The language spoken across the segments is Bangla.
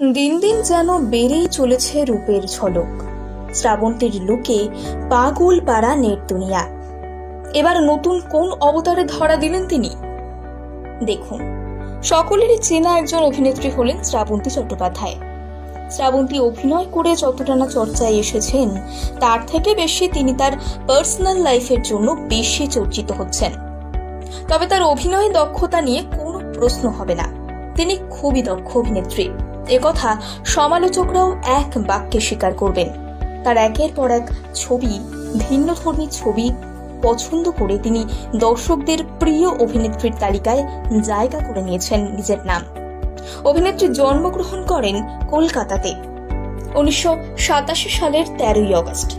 দিন দিন যেন বেড়েই চলেছে রূপের ঝলক। শ্রাবন্তীর লোকে পাগল পাড়া নেট দুনিয়া। এবার নতুন কোন অবতারে ধরা দিলেন তিনি? দেখুন, সকলেরই চেনা একজন অভিনেত্রী হলেন শ্রাবন্তী চট্টোপাধ্যায়। শ্রাবন্তী অভিনয় করে যতটা না চর্চায় এসেছেন, তার থেকে বেশি তিনি তার পার্সোনাল লাইফের জন্য বেশি চর্চিত হচ্ছেন। তবে তার অভিনয় দক্ষতা নিয়ে কোনো প্রশ্ন হবে না। তিনি খুবই দক্ষ অভিনেত্রী। একথা সমালোচকরাও এক বাক্যে স্বীকার করবেন। তার একের পর এক ছবি, ভিন্নধর্মী ছবি পছন্দ করে তিনি দর্শকদের প্রিয় অভিনেত্রীর তালিকায় জায়গা করে নিয়েছেন নিজের নাম। অভিনেত্রী জন্মগ্রহণ করেন কলকাতাতে, উনিশশো সাতাশি সালের তেরোই অগস্ট।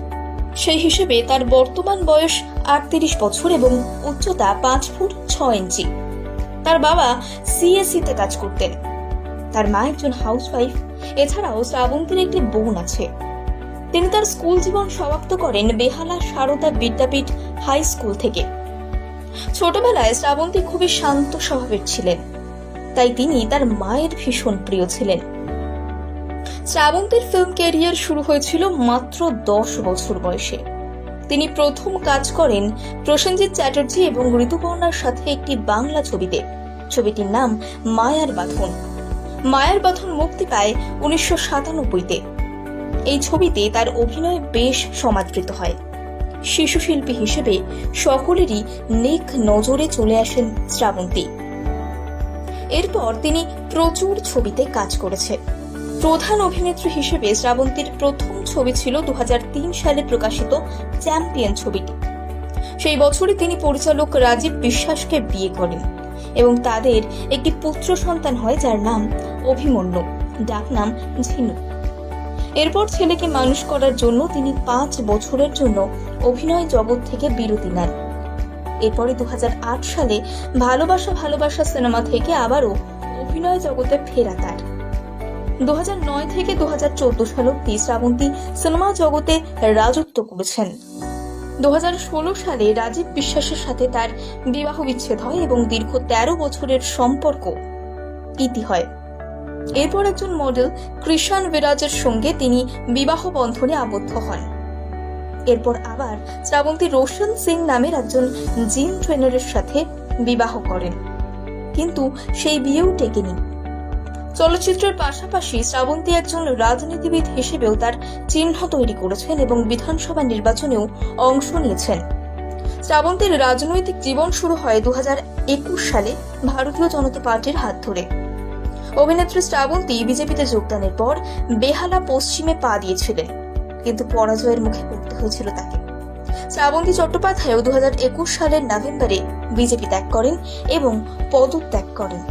সেই হিসেবে তার বর্তমান বয়স আটত্রিশ বছর এবং উচ্চতা পাঁচ ফুট ছয় ইঞ্চি। তার বাবা সিএসসিতে কাজ করতেন। তার মা একজন হাউসওয়াইফ এছাড়াও শ্রাবন্তীর একটি বোন আছে। তিনি তার স্কুল জীবন সমাপ্ত করেন বেহালা সারদা বিদ্যাপীঠ হাই স্কুল থেকে। ছোটবেলায় শ্রাবন্তী খুবই শান্ত স্বভাবের ছিলেন, তাই তিনি তার মায়ের ভীষণ প্রিয় ছিলেন। শ্রাবন্তীর ফিল্ম ক্যারিয়ার শুরু হয়েছিল মাত্র দশ বছর বয়সে। তিনি প্রথম কাজ করেন প্রসেনজিৎ চ্যাটার্জি এবং ঋতুপর্ণার সাথে একটি বাংলা ছবিতে। ছবিটির নাম মায়ার বাঁধন। মায়ার বাঁধন মুক্তি পায় উনিশশো সাতানব্বইতে। এই ছবিতে তার অভিনয় বেশ সমাদৃত হয়। শিশু শিল্পী হিসেবে সকলেরই নেক নজরে চলে আসেন শ্রাবন্তী। এরপর তিনি প্রচুর ছবিতে কাজ করেছে প্রধান অভিনেত্রী হিসেবে শ্রাবন্তীর প্রথম ছবি ছিল দু হাজার তিন সালে প্রকাশিত চ্যাম্পিয়ন ছবিটি। সেই বছরই তিনি পরিচালক রাজীব বিশ্বাসকে বিয়ে করেন। এবং তাদের একটি পুত্র সন্তান হয় যার নাম অভিমন্যু ডাক নাম ঝিনু। এরপর ছেলেকে মানুষ করার জন্য তিনি পাঁচ বছরের জন্য অভিনয় জগৎ থেকে বিরতি নেন। এরপরে দু হাজার আট সালে ভালোবাসা ভালোবাসা সিনেমা থেকে আবারও অভিনয় জগতে ফেরা তার। দু থেকে দু সাল অব্দি শ্রাবন্তী সিনেমা জগতে রাজত্ব করেছেন। দু হাজার ষোলো সালে রাজীব বিশ্বাসের সাথে তার বিবাহ বিচ্ছেদ হয় এবং দীর্ঘ তেরো বছরের সম্পর্ক ইতি হয়। এরপর একজন মডেল কৃষাণ বিরাজের সঙ্গে তিনি বিবাহ বন্ধনে আবদ্ধ হন। এরপর আবার শ্রাবন্তী রোশন সিং নামের একজন জিম ট্রেনারের সাথে বিবাহ করেন। কিন্তু সেই বিয়েও টেকেনি। চলচ্চিত্রের পাশাপাশি শ্রাবন্তী একজন রাজনীতিবিদ হিসেবেও তার চিহ্ন তৈরি করেছেন এবং বিধানসভা নির্বাচনেও অংশ নিয়েছেন। শ্রাবন্তীর রাজনৈতিক জীবন শুরু হয় দুহাজার একুশ সালে ভারতীয় জনতা পার্টির হাত ধরে। অভিনেত্রী শ্রাবন্তী বিজেপিতে যোগদানের পর বেহালা পশ্চিমে পা দিয়েছিলেন, কিন্তু পরাজয়ের মুখে পড়তে হয়েছিল তাকে। শ্রাবন্তী চট্টোপাধ্যায়ও দু হাজার একুশ সালের নভেম্বরে বিজেপি ত্যাগ করেন এবং পদত্যাগ করেন।